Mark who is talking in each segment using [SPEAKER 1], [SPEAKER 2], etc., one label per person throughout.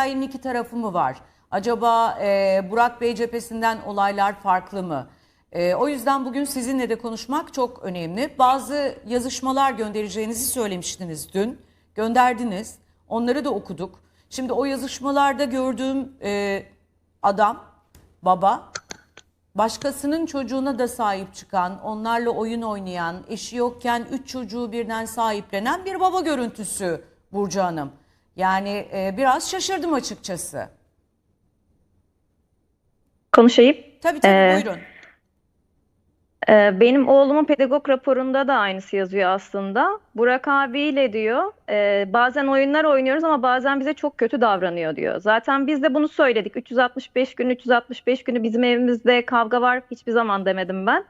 [SPEAKER 1] hikayenin iki tarafı mı var? Acaba e, Burak Bey cephesinden olaylar farklı mı? E, o yüzden bugün sizinle de konuşmak çok önemli. Bazı yazışmalar göndereceğinizi söylemiştiniz dün. Gönderdiniz. Onları da okuduk. Şimdi o yazışmalarda gördüğüm e, adam, baba, başkasının çocuğuna da sahip çıkan, onlarla oyun oynayan, eşi yokken üç çocuğu birden sahiplenen bir baba görüntüsü Burcu Hanım. Yani e, biraz şaşırdım açıkçası.
[SPEAKER 2] Konuşayım.
[SPEAKER 1] Tabii tabii
[SPEAKER 2] Ee,
[SPEAKER 1] buyurun.
[SPEAKER 2] Ee, benim oğlumun pedagog raporunda da aynısı yazıyor aslında. Burak abiyle diyor, e, bazen oyunlar oynuyoruz ama bazen bize çok kötü davranıyor diyor. Zaten biz de bunu söyledik. 365 gün, 365 günü bizim evimizde kavga var hiçbir zaman demedim ben.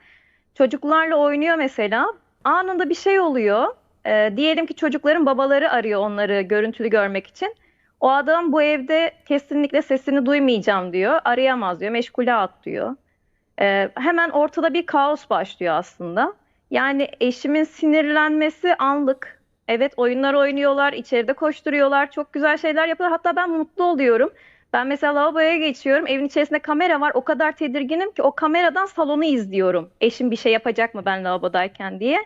[SPEAKER 2] Çocuklarla oynuyor mesela. Anında bir şey oluyor. Ee, diyelim ki çocukların babaları arıyor onları görüntülü görmek için. O adam bu evde kesinlikle sesini duymayacağım diyor. Arayamaz diyor. Meşgule at diyor. Ee, hemen ortada bir kaos başlıyor aslında. Yani eşimin sinirlenmesi anlık. Evet oyunlar oynuyorlar, içeride koşturuyorlar, çok güzel şeyler yapıyorlar. Hatta ben mutlu oluyorum. Ben mesela lavaboya geçiyorum, evin içerisinde kamera var. O kadar tedirginim ki o kameradan salonu izliyorum. Eşim bir şey yapacak mı ben lavabodayken diye.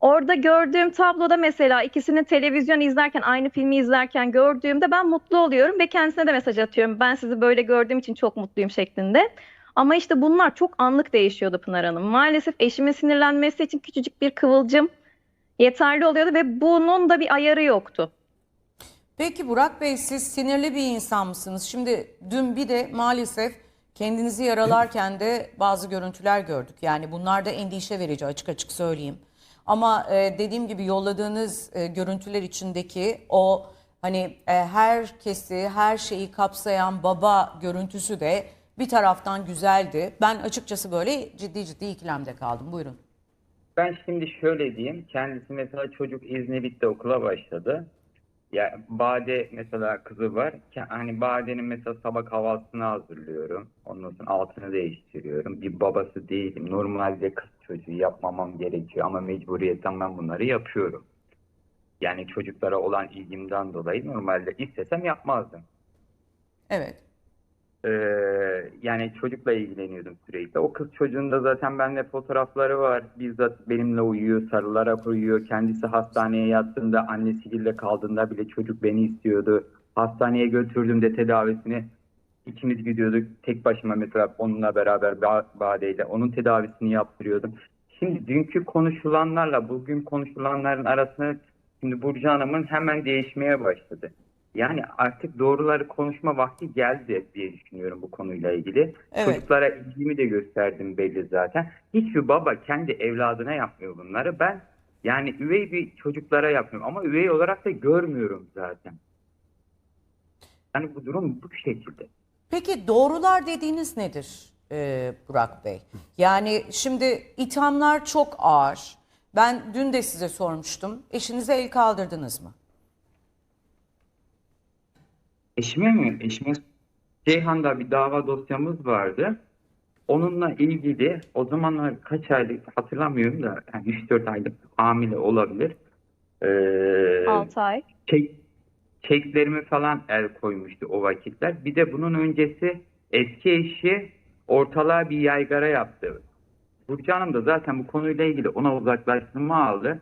[SPEAKER 2] Orada gördüğüm tabloda mesela ikisinin televizyon izlerken, aynı filmi izlerken gördüğümde ben mutlu oluyorum ve kendisine de mesaj atıyorum. Ben sizi böyle gördüğüm için çok mutluyum şeklinde. Ama işte bunlar çok anlık değişiyordu Pınar Hanım. Maalesef eşimin sinirlenmesi için küçücük bir kıvılcım yeterli oluyordu ve bunun da bir ayarı yoktu.
[SPEAKER 1] Peki Burak Bey siz sinirli bir insan mısınız? Şimdi dün bir de maalesef kendinizi yaralarken de bazı görüntüler gördük. Yani bunlar da endişe verici açık açık söyleyeyim. Ama e, dediğim gibi yolladığınız e, görüntüler içindeki o hani e, herkesi, her şeyi kapsayan baba görüntüsü de bir taraftan güzeldi. Ben açıkçası böyle ciddi ciddi ikilemde kaldım. Buyurun.
[SPEAKER 3] Ben şimdi şöyle diyeyim. Kendisi mesela çocuk izni bitti okula başladı. Ya Bade mesela kızı var. Hani Bade'nin mesela sabah kahvaltısını hazırlıyorum. Ondan sonra altını değiştiriyorum. Bir babası değilim. Normalde kız çocuğu yapmamam gerekiyor ama mecburiyetten ben bunları yapıyorum. Yani çocuklara olan ilgimden dolayı normalde istesem yapmazdım.
[SPEAKER 1] Evet.
[SPEAKER 3] Ee, yani çocukla ilgileniyordum sürekli. O kız çocuğun da zaten bende fotoğrafları var. Bizzat benimle uyuyor, sarılarak uyuyor. Kendisi hastaneye yattığında, annesiyle kaldığında bile çocuk beni istiyordu. Hastaneye götürdüğümde tedavisini ikimiz gidiyorduk. Tek başıma mesela onunla beraber Ba- Bade'yle onun tedavisini yaptırıyordum. Şimdi dünkü konuşulanlarla bugün konuşulanların arasında şimdi Burcu Hanım'ın hemen değişmeye başladı. Yani artık doğruları konuşma vakti geldi diye düşünüyorum bu konuyla ilgili.
[SPEAKER 1] Evet.
[SPEAKER 3] Çocuklara ilgimi de gösterdim belli zaten. Hiçbir baba kendi evladına yapmıyor bunları. Ben yani üvey bir çocuklara yapıyorum ama üvey olarak da görmüyorum zaten. Yani bu durum bu şekilde.
[SPEAKER 1] Peki doğrular dediğiniz nedir e, Burak Bey? Yani şimdi ithamlar çok ağır. Ben dün de size sormuştum. Eşinize el kaldırdınız mı?
[SPEAKER 3] Eşime mi? Eşime Ceyhan'da bir dava dosyamız vardı. Onunla ilgili o zamanlar kaç aylık hatırlamıyorum da yani 3-4 aylık hamile olabilir. Ee,
[SPEAKER 2] 6 ay.
[SPEAKER 3] çek, çeklerimi falan el koymuştu o vakitler. Bir de bunun öncesi eski eşi ortalığa bir yaygara yaptı. Burcu Hanım da zaten bu konuyla ilgili ona uzaklaştırma aldı.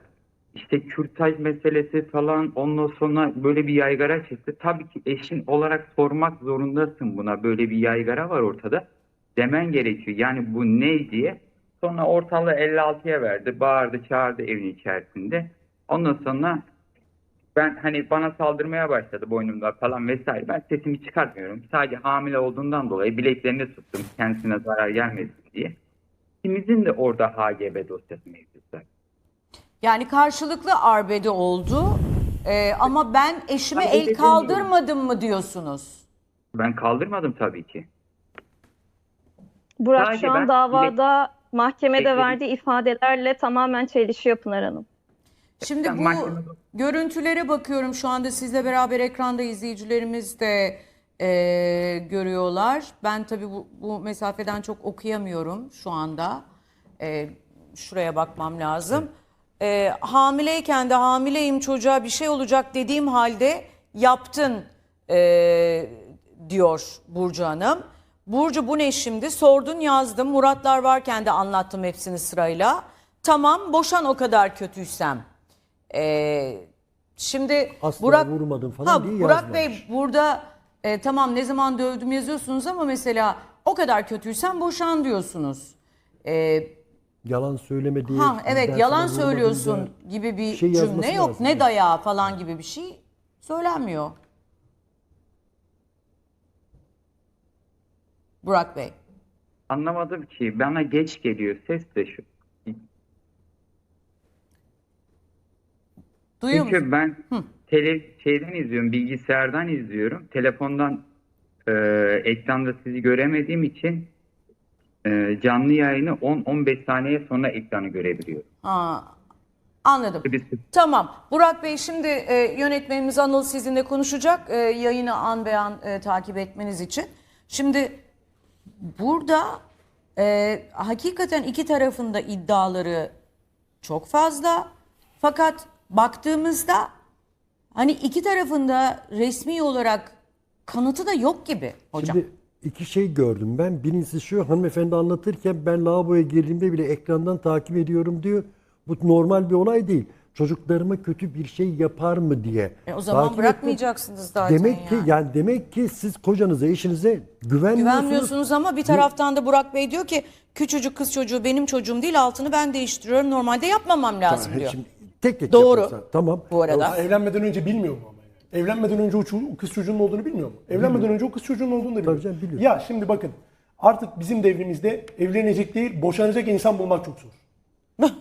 [SPEAKER 3] İşte kürtaj meselesi falan ondan sonra böyle bir yaygara çıktı. Tabii ki eşin olarak sormak zorundasın buna. Böyle bir yaygara var ortada. Demen gerekiyor. Yani bu ne diye. Sonra ortalığı 56'ya verdi. Bağırdı çağırdı evin içerisinde. Ondan sonra ben hani bana saldırmaya başladı boynumda falan vesaire. Ben sesimi çıkartmıyorum. Sadece hamile olduğundan dolayı bileklerini tuttum kendisine zarar gelmesin diye. İkimizin de orada HGB dosyası mevcut.
[SPEAKER 1] Yani karşılıklı arbede oldu. E, ama ben eşime
[SPEAKER 3] Ben
[SPEAKER 1] el kaldırmadım mı diyorsunuz?
[SPEAKER 3] Ben kaldırmadım tabii ki.
[SPEAKER 2] Burak
[SPEAKER 3] Sadece
[SPEAKER 2] şu an davada mahkemede
[SPEAKER 3] Bekledim.
[SPEAKER 2] verdiği ifadelerle tamamen çelişiyor Pınar Hanım.
[SPEAKER 1] Şimdi
[SPEAKER 3] Ben
[SPEAKER 1] bu
[SPEAKER 3] mahkemede-
[SPEAKER 1] görüntülere bakıyorum şu anda sizle beraber ekranda izleyicilerimiz de e, görüyorlar. Ben tabii bu, bu mesafeden çok okuyamıyorum şu anda. E, şuraya bakmam lazım. E, hamileyken de hamileyim çocuğa bir şey olacak dediğim halde yaptın e, diyor Burcu Hanım. Burcu bu ne şimdi? Sordun yazdım. Muratlar varken de anlattım hepsini sırayla. Tamam boşan o kadar kötüysem. E, şimdi
[SPEAKER 4] Asla
[SPEAKER 1] Burak
[SPEAKER 4] vurmadım falan
[SPEAKER 1] ha,
[SPEAKER 4] diye
[SPEAKER 1] Burak
[SPEAKER 4] yazmamış.
[SPEAKER 1] Bey burada e, tamam ne zaman dövdüm yazıyorsunuz ama mesela o kadar kötüysen boşan diyorsunuz. E,
[SPEAKER 4] Yalan söyleme diye.
[SPEAKER 1] ha evet yalan söylüyorsun gibi bir
[SPEAKER 4] şey
[SPEAKER 1] cümle yok.
[SPEAKER 4] lazım.
[SPEAKER 1] Ne dayağı falan gibi bir şey söylenmiyor. Burak Bey.
[SPEAKER 3] Anlamadım ki bana geç geliyor ses de şu.
[SPEAKER 1] Duyuyor musun?
[SPEAKER 3] Çünkü ben tele, şeyden izliyorum, bilgisayardan izliyorum. Telefondan e, ekranda sizi göremediğim için e, canlı yayını 10-15 saniye sonra ekranı görebiliyorum.
[SPEAKER 1] Ha, anladım. Tamam. Burak Bey şimdi e, yönetmenimiz Anıl sizinle konuşacak. E, yayını an be an e, takip etmeniz için. Şimdi burada e, hakikaten iki tarafın da iddiaları çok fazla. Fakat baktığımızda hani iki tarafın da resmi olarak kanıtı da yok gibi hocam.
[SPEAKER 4] Şimdi iki şey gördüm ben. Birincisi şu hanımefendi anlatırken ben lavaboya girdiğimde bile ekrandan takip ediyorum diyor. Bu normal bir olay değil. Çocuklarıma kötü bir şey yapar mı diye.
[SPEAKER 1] E, o zaman
[SPEAKER 4] takip
[SPEAKER 1] bırakmayacaksınız zaten
[SPEAKER 4] Demek ki
[SPEAKER 1] yani.
[SPEAKER 4] yani demek ki siz kocanıza, eşinize güvenmiyorsunuz.
[SPEAKER 1] Güvenmiyorsunuz ama bir taraftan da Burak Bey diyor ki küçücük kız çocuğu benim çocuğum değil altını ben değiştiriyorum. Normalde yapmamam lazım
[SPEAKER 4] Ha,
[SPEAKER 1] diyor.
[SPEAKER 4] Şimdi tek tek
[SPEAKER 1] Doğru.
[SPEAKER 4] yaparsan, Tamam.
[SPEAKER 1] Bu arada.
[SPEAKER 5] Evlenmeden önce bilmiyor mu? Evlenmeden önce o, ço- o kız çocuğunun olduğunu bilmiyor mu? Evlenmeden önce o kız çocuğunun olduğunu da biliyor.
[SPEAKER 4] Tabii canım, biliyor.
[SPEAKER 5] Ya şimdi bakın artık bizim devrimizde evlenecek değil boşanacak insan bulmak çok zor.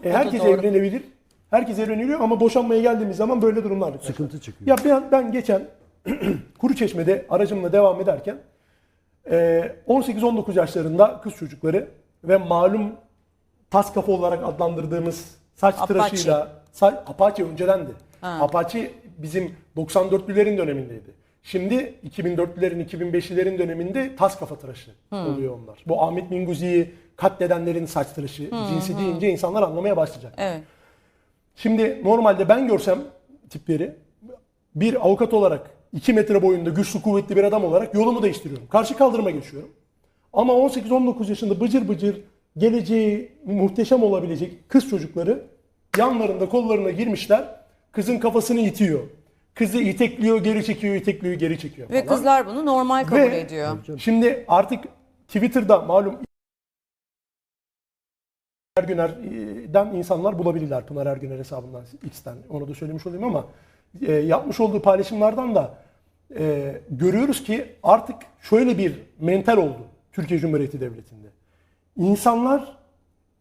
[SPEAKER 5] E, herkes
[SPEAKER 1] doğru.
[SPEAKER 5] evlenebilir. Herkes evlenebiliyor ama boşanmaya geldiğimiz zaman böyle durumlar var.
[SPEAKER 4] Sıkıntı çıkıyor.
[SPEAKER 5] Ya ben, ben geçen Kuruçeşme'de aracımla devam ederken e, 18-19 yaşlarında kız çocukları ve malum tas kafa olarak adlandırdığımız saç
[SPEAKER 1] Apache.
[SPEAKER 5] tıraşıyla sa- Apache öncedendi. Apache bizim 94'lülerin dönemindeydi. Şimdi 2004'lülerin 2005'lilerin döneminde tas kafa tıraşı oluyor onlar. Bu Ahmet Minguzi'yi katledenlerin saç tıraşı cinsi deyince insanlar anlamaya başlayacak.
[SPEAKER 1] Evet.
[SPEAKER 5] Şimdi normalde ben görsem tipleri bir avukat olarak 2 metre boyunda güçlü kuvvetli bir adam olarak yolumu değiştiriyorum. Karşı kaldırıma geçiyorum. Ama 18-19 yaşında bıcır bıcır geleceği muhteşem olabilecek kız çocukları yanlarında kollarına girmişler. Kızın kafasını itiyor. Kızı itekliyor, geri çekiyor, itekliyor, geri çekiyor
[SPEAKER 1] Ve
[SPEAKER 5] falan.
[SPEAKER 1] kızlar bunu normal kabul
[SPEAKER 5] Ve
[SPEAKER 1] ediyor.
[SPEAKER 5] Şimdi artık Twitter'da malum Ergüner'den insanlar bulabilirler Pınar Ergüner hesabından X'ten. Onu da söylemiş olayım ama e, yapmış olduğu paylaşımlardan da e, görüyoruz ki artık şöyle bir mental oldu Türkiye Cumhuriyeti Devleti'nde. İnsanlar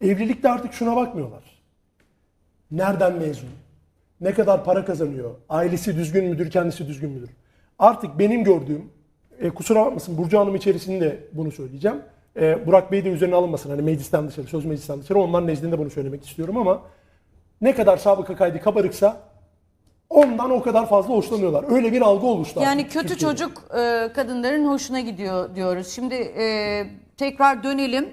[SPEAKER 5] evlilikte artık şuna bakmıyorlar. Nereden mezun? Ne kadar para kazanıyor? Ailesi düzgün müdür? Kendisi düzgün müdür? Artık benim gördüğüm, e, kusura bakmasın Burcu Hanım içerisinde bunu söyleyeceğim. E, Burak Bey de üzerine alınmasın. Hani meclisten dışarı, söz meclisten dışarı onların nezdinde bunu söylemek istiyorum ama ne kadar sabıka kaydı kabarıksa ondan o kadar fazla hoşlanıyorlar. Öyle bir algı oluştu.
[SPEAKER 1] Yani
[SPEAKER 5] artık
[SPEAKER 1] kötü
[SPEAKER 5] Türkiye'de.
[SPEAKER 1] çocuk e, kadınların hoşuna gidiyor diyoruz. Şimdi e, tekrar dönelim.